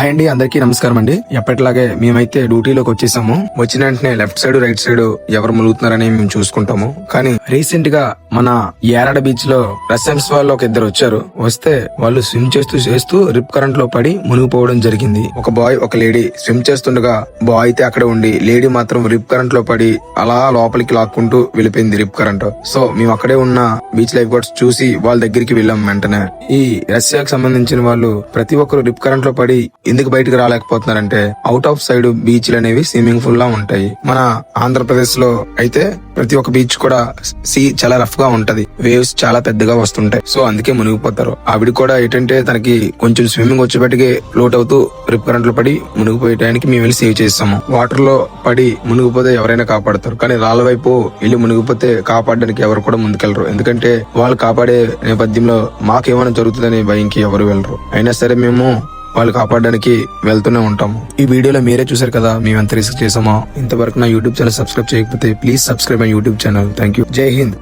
Hi అండి అందరికీ నమస్కారం అండి. ఎప్పటిలాగే మేమైతే డ్యూటీలోకి వచ్చేసాము. వచ్చిన వెంటనే లెఫ్ట్ సైడ్ రైట్ సైడ్ ఎవరు ములుగుతున్నారని మేము చూసుకుంటాము. కానీ రీసెంట్గా మన యారడ బీచ్లో రసెమ్స్ వాళ్ళు ఒక ఇద్దరు వచ్చారు. వస్తే వాళ్ళు స్విమ్ చేస్తూ చేస్తూ రిప్ కరెంట్లో పడి మునిగిపోవడం జరిగింది. ఒక బాయ్ ఒక లేడీ స్విమ్ చేస్తుండగా బాయ్ అయితే అక్కడ ఉండి లేడీ మాత్రం రిప్ కరెంట్లో పడి అలా లోపలికి లాక్కుంటూ వెళ్ళిపోయింది రిప్ కరెంట్. సో మేము అక్కడే ఉన్న బీచ్ లైఫ్ గార్డ్స్ చూసి వాళ్ళ దగ్గరికి వెళ్ళాం వెంటనే. ఈ రష్యాకు సంబంధించిన వాళ్ళు ప్రతి ఒక్కరు రిప్ కరెంట్లో పడి ఎందుకు బయటకు రాలేకపోతున్నారంటే అవుట్ ఆఫ్ సైడ్ బీచ్లు అనేవి స్విమ్మింగ్ ఫుల్ లా ఉంటాయి. మన ఆంధ్రప్రదేశ్లో అయితే ప్రతి ఒక్క బీచ్ కూడా సీ చాలా రఫ్గా ఉంటది. వేవ్స్ చాలా పెద్దగా వస్తుంటాయి. సో అందుకే మునిగిపోతారు. ఆవిడ కూడా ఏంటంటే తనకి కొంచెం స్విమ్మింగ్ వచ్చేపటికి లోట్ అవుతూ రిప్ కరెంట్ పడి మునిగిపోయడానికి మేము వెళ్ళి సేవ్ చేస్తాము. వాటర్లో పడి మునిగిపోతే ఎవరైనా కాపాడతారు. కానీ రాళ్ళ వైపు వెళ్ళి మునిగిపోతే కాపాడడానికి ఎవరు కూడా ముందుకెళ్ళరు ఎందుకంటే వాళ్ళు కాపాడే నేపథ్యంలో మాకేమైనా జరుగుతుందనే భయంకి ఎవరు వెళ్ళరు. అయినా సరే మేము వాళ్ళు కాపాడడానికి వెళ్తూనే ఉంటాము. ఈ వీడియోలో మీరే చూసారు కదా మేము ఎంత రిస్క్ చేసామో ఇంతవరకు నా యూట్యూబ్ ఛానల్ సబ్స్క్రైబ్ చేయకపోతే please subscribe my YouTube channel. Thank you Jai Hind.